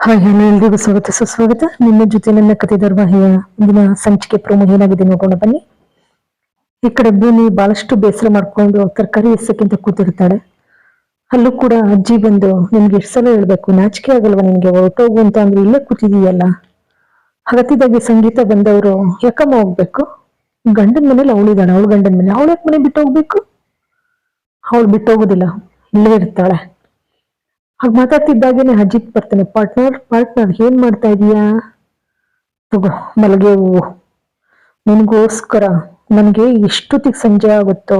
Hi ಎಲ್ರಿಗೂ ಸ್ವಾಗತ. ಸುಸ್ವಾಗತ ನಿಮ್ಮ ಜೊತೆ ನನ್ನ ಕತೆ ಧಾರಾವಾಹಿಯ ಮುಂದಿನ ಸಂಚಿಕೆ ಪ್ರೋಮೋ ಏನಾಗಿದೆ ನೋಡೋಣ ಬನ್ನಿ. ಈ ಕಡೆ ಭೂಮಿ ಬಹಳಷ್ಟು ಬೇಸರ ಮಾಡ್ಕೊಂಡು ತರಕಾರಿ ಎಸಕ್ಕಿಂತ ಕೂತಿರ್ತಾಳೆ. ಅಲ್ಲೂ ಕೂಡ ಅಜ್ಜಿ ಬಂದು ನಿಮ್ಗೆ ಎಷ್ಟು ಸಲ ಹೇಳ್ಬೇಕು, ನಾಚಿಕೆ ಆಗಲ್ವಾ ನಿನ್ಗೆ? ಹೊರಟೋಗು ಅಂತ ಅಂದ್ರೆ ಇಲ್ಲೇ ಕೂತಿದೀಯಲ್ಲ. ಹಗತಿದಾಗಿ ಸಂಗೀತ ಬಂದವರು, ಯಾಕಮ್ಮ ಹೋಗ್ಬೇಕು? ಗಂಡನ ಮನೇಲಿ ಅವಳಿದಾಳೆ ಅವಳು ಗಂಡನ ಮನೆ, ಅವಳು ಯಾಕೆ ಮನೆ ಬಿಟ್ಟು ಹೋಗ್ಬೇಕು? ಅವಳು ಬಿಟ್ಟು ಹೋಗೋದಿಲ್ಲ. ಇಲ್ಲೇ ಇರ್ತಾಳೆ. ಹಾಗೆ ಮಾತಾಡ್ತಿದ್ದಾಗೇನೆ ಅಜಿತ್ ಬರ್ತಾನೆ. ಪಾರ್ಟ್ನರ್ ಪಾರ್ಟ್ನರ್ ಏನ್ ಮಾಡ್ತಾ ಇದೀಯಾ? ತಗೋ ಮಲಗೆ ಹೂವು ನಿನಗೋಸ್ಕರ ನನಗೆ ಎಷ್ಟೊತ್ತಿಗೆ ಸಂಜೆ ಆಗುತ್ತೋ?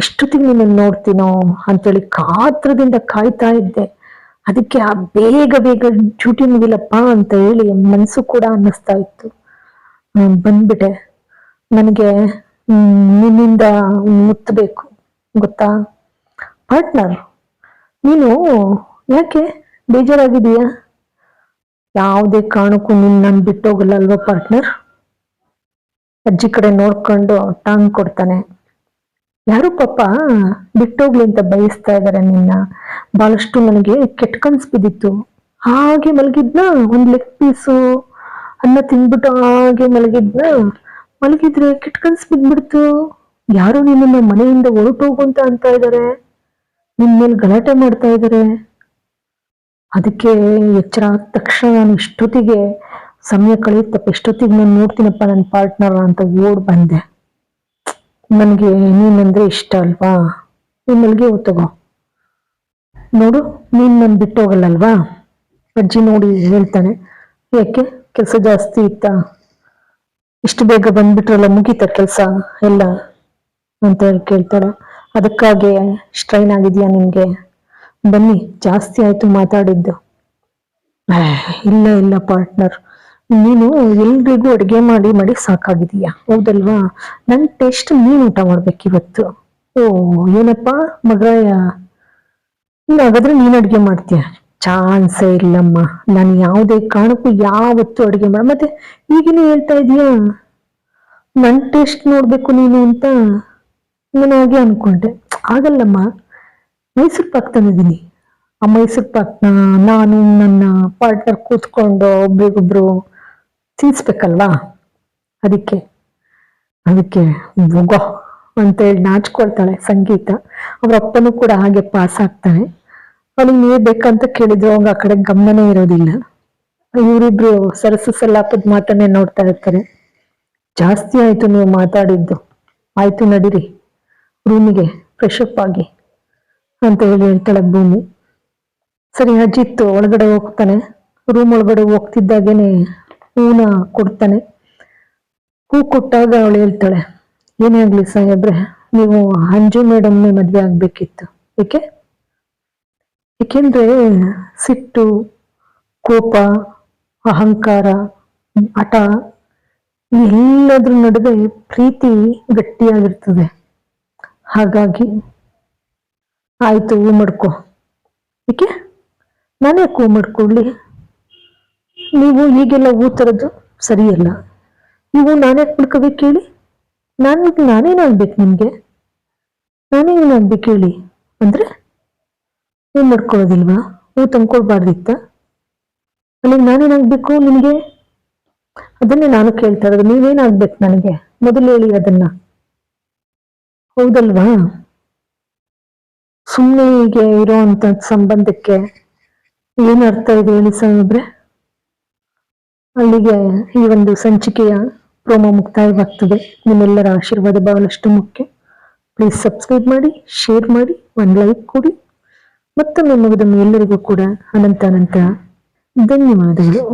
ಎಷ್ಟೊತ್ತಿಗೆ ನಿನ್ನನ್ನು ನೋಡ್ತೀನೋ? ಅಂತೇಳಿ ಕಾತ್ರದಿಂದ ಕಾಯ್ತಾ ಇದ್ದೆ. ಅದಕ್ಕೆ ಆ ಬೇಗ ಬೇಗ ಡ್ಯೂಟಿ ಮುಗಿಲಪ್ಪ ಅಂತ ಹೇಳಿ ಮನಸ್ಸು ಕೂಡ ಅನ್ನಿಸ್ತಾ ಇತ್ತು. ಬಂದ್ಬಿಟ್ಟೆ. ನನಗೆ ನಿನ್ನಿಂದ ಮುತ್ತಬೇಕು ಗೊತ್ತಾ? ಪಾರ್ಟ್ನರ್, ನೀನು ಯಾಕೆ? ಬೇಜಾರಾಗಿದೀಯಾ ಯಾವುದೇ ಕಾರಣಕ್ಕೂ ನಿನ್ನ ನಾನು ಬಿಟ್ಟೋಗಲ್ಲ ಅಲ್ವಾ, ಪಾರ್ಟ್ನರ್? ಅಜ್ಜಿ ಕಡೆ ನೋಡ್ಕೊಂಡು ಟಾಂಗ್ ಕೊಡ್ತಾನೆ. ಯಾರು ಪಾಪ ಬಿಟ್ಟೋಗ್ಲಿ ಅಂತ ಬಯಸ್ತಾ ಇದ್ದಾರೆ ನಿನ್ನ? ಬಹಳಷ್ಟು ನನಗೆ ಕೆಟ್ಟ ಕನ್ಸ್ ಬಿದ್ದಿತ್ತು. ಹಾಗೆ ಮಲಗಿದ್ನ? ಒಂದ್ ಲೆಗ್ ಪೀಸು ಅನ್ನ ತಿಂದ್ಬಿಟ್ಟು ಹಾಗೆ ಮಲಗಿದ್ನ? ಮಲಗಿದ್ರೆ ಕೆಟ್ಟ ಕನ್ಸ್ ಬಿದ್ಬಿಡ್ತು ಯಾರು ನಿನ್ನ ಮನೆಯಿಂದ ಹೊರಟೋಗು ಅಂತ ಅಂತ ಇದ್ದಾರೆ ನಿನ್ ಮೇಲೆ ಗಲಾಟೆ ಮಾಡ್ತಾ ಇದ್ದಾರೆ ಅದಕ್ಕೆ ಎಚ್ಚರ ಆದ ತಕ್ಷಣ ನಾನು ಇಷ್ಟೊತ್ತಿಗೆ ಸಮಯ ಕಳೆಯುತ್ತಪ್ಪ ಎಷ್ಟೊತ್ತಿಗೆ ನಾನು ನೋಡ್ತೀನಪ್ಪ ನನ್ನ ಪಾರ್ಟ್ನರ್ ಅಂತ ಓಡ್ ಬಂದೆ. ನನಗೆ ನೀನಂದ್ರೆ ಇಷ್ಟ ಅಲ್ವಾ? ನೀನ್ ಮಲ್ಗೆ ತಗೋ. ನೋಡು, ನೀನು ನಾನು ಬಿಟ್ಟು ಹೋಗಲ್ಲಲ್ವಾ? ಅಜ್ಜಿ ನೋಡಿ ಹೇಳ್ತಾನೆ, ಯಾಕೆ? ಕೆಲಸ ಜಾಸ್ತಿ ಇತ್ತಾ? ಇಷ್ಟು ಬೇಗ ಬಂದ್ಬಿಟ್ರಲ್ಲ ಮುಗೀತ ಕೆಲಸ ಎಲ್ಲ? ಅಂತ ಹೇಳಿ ಕೇಳ್ತಾಳೆ. ಅದಕ್ಕಾಗಿ ಸ್ಟ್ರೈನ್ ಆಗಿದೆಯಾ ನಿಮ್ಗೆ ಬನ್ನಿ, ಜಾಸ್ತಿ ಆಯ್ತು ಮಾತಾಡಿದ್ದು. ಇಲ್ಲ ಇಲ್ಲ ಪಾರ್ಟ್ನರ್. ನೀನು ಎಲ್ರಿಗೂ ಅಡುಗೆ ಮಾಡಿ ಮಾಡಿ ಸಾಕಾಗಿದೀಯಾ ಹೌದಲ್ವಾ? ನನ್ನ ಟೇಸ್ಟ್ ನೀನು ಊಟ ಮಾಡ್ಬೇಕಿವತ್ತು ಓ, ಏನಪ್ಪ? ಮಗ ಹಾಗಾದ್ರೆ ನೀನು ಅಡುಗೆ ಮಾಡ್ತೀಯ? ಚಾನ್ಸೇ ಇಲ್ಲಮ್ಮ. ನಾನು ಯಾವುದೇ ಕಾರಣಕ್ಕೂ ಯಾವತ್ತೂ ಅಡುಗೆ ಮಾಡ, ಮತ್ತೆ ಈಗಿನೂ ಹೇಳ್ತಾ ಇದೀಯಾ? ನನ್ನ ಟೇಸ್ಟ್ ನೋಡ್ಬೇಕು ನೀನು ಅಂತ. ನಾನು ಹಾಗೆ ಅನ್ಕೊಂಡೆ. ಆಗಲ್ಲಮ್ಮ. ಮೈಸೂರು ಪಾಕ್ ತಂದಿದ್ದೀನಿ ಆ ಮೈಸೂರು ಪಾಕ್ನ ನಾನು ನನ್ನ ಪಾರ್ಟ್ನರ್ ಕೂತ್ಕೊಂಡು ಒಬ್ರಿಗೊಬ್ರು ತಿನ್ಸ್ಬೇಕಲ್ವಾ ಅದಕ್ಕೆ ಅದಕ್ಕೆ ಹೋಗೋ ಅಂತೇಳಿ ನಾಚ್ಕೊಳ್ತಾಳೆ ಸಂಗೀತ. ಅವ್ರ ಅಪ್ಪನೂ ಕೂಡ ಹಾಗೆ ಪಾಸ್ ಆಗ್ತಾನೆ. ಅವನಿಗೆ ನೀವೇ ಬೇಕಂತ ಕೇಳಿದ್ರು ಅವಾಗ ಆ ಕಡೆ ಗಮನನೇ ಇರೋದಿಲ್ಲ. ಇವರಿಬ್ರು ಸರಸು ಸಲಾಪದ ಮಾತನ್ನೇ ನೋಡ್ತಾ ಇರ್ತಾರೆ. ಜಾಸ್ತಿ ಆಯ್ತು ನೀವು ಮಾತಾಡಿದ್ದು. ಆಯ್ತು ನಡೀರಿ. ರೂಮಿಗೆ, ಫ್ರೆಶ್ ಅಪ್ ಆಗಿ. ಅಂತ ಹೇಳಿ ಹೇಳ್ತಾಳೆ ಭೂಮಿ. ಸರಿ, ಅಜಿತ್ ಒಳಗಡೆ ಹೋಗ್ತಾನೆ. ರೂಮ್ ಒಳಗಡೆ ಹೋಗ್ತಿದ್ದಾಗೇನೆ ಹೂನ ಕೊಡ್ತಾನೆ. ಹೂ ಕೊಟ್ಟಾಗ ಅವಳು ಹೇಳ್ತಾಳೆ, ಏನೇ ಆಗ್ಲಿ ಸಾಹೇಬ್ರೆ, ನೀವು ಅಂಜು ಮೇಡಮ್ನೇ ಮದ್ವೆ ಆಗ್ಬೇಕಿತ್ತು. ಏಕೆ? ಏಕೆಂದ್ರೆ ಸಿಟ್ಟು, ಕೋಪ, ಅಹಂಕಾರ, ಹಠ ಎಲ್ಲದ್ರ ನಡುವೆ ಪ್ರೀತಿ ಗಟ್ಟಿಯಾಗಿರ್ತದೆ. ಹಾಗಾಗಿ ಆಯ್ತು, ಹೂ ಮಡ್ಕೊ. ಏಕೆ ನಾನೇ ಹೂ ಮಾಡ್ಕೊಳ್ಳಿ ನೀವು ಈಗೆಲ್ಲ ಹೂ ತರೋದು ಸರಿಯಲ್ಲ. ನೀವು ನಾನೇ ಮಾಡ್ಕೋಬೇಕು ಹೇಳಿ ನಾನು ನಾನೇನು ಆಗ್ಬೇಕು ನಿಮಗೆ? ನಾನೇನು ಏನಾಗ್ಬೇಕು ಹೇಳಿ ಅಂದ್ರೆ? ಹೂ ಮಾಡ್ಕೊಳ್ಳೋದಿಲ್ವಾ? ಹೂ ತಂದ್ಕೊಳ್ಬಾರ್ದಿತ್ತ ಅಲ್ಲಿ ನಾನೇನಾಗಬೇಕು ನಿಮಗೆ? ಅದನ್ನೇ ನಾನು ಕೇಳ್ತಾ ಇರೋದು. ನೀವೇನಾಗ್ಬೇಕು ನನಗೆ? ಮೊದಲು ಹೇಳಿ ಅದನ್ನ. ಹೌದಲ್ವಾ? ಸುಮ್ಮನೆ ಹೀಗೆ ಇರೋಂಥ ಸಂಬಂಧಕ್ಕೆ ಏನು ಅರ್ಥ ಇದೆ ಹೇಳಿ ಸಾಹೇಬ್ರೆ ಅಲ್ಲಿಗೆ ಈ ಒಂದು ಸಂಚಿಕೆಯ ಪ್ರೋಮೋ ಮುಕ್ತಾಯವಾಗ್ತದೆ. ನಿಮ್ಮೆಲ್ಲರ ಆಶೀರ್ವಾದ ಬಹಳಷ್ಟು ಮುಖ್ಯ. ಪ್ಲೀಸ್ ಸಬ್ಸ್ಕ್ರೈಬ್ ಮಾಡಿ ಶೇರ್ ಮಾಡಿ, ಒಂದು ಲೈಕ್ ಕೊಡಿ. ಮತ್ತೊಮ್ಮೆ ಮುಗಿದ ಎಲ್ಲರಿಗೂ ಕೂಡ ಅನಂತ ಅನಂತ ಧನ್ಯವಾದಗಳು.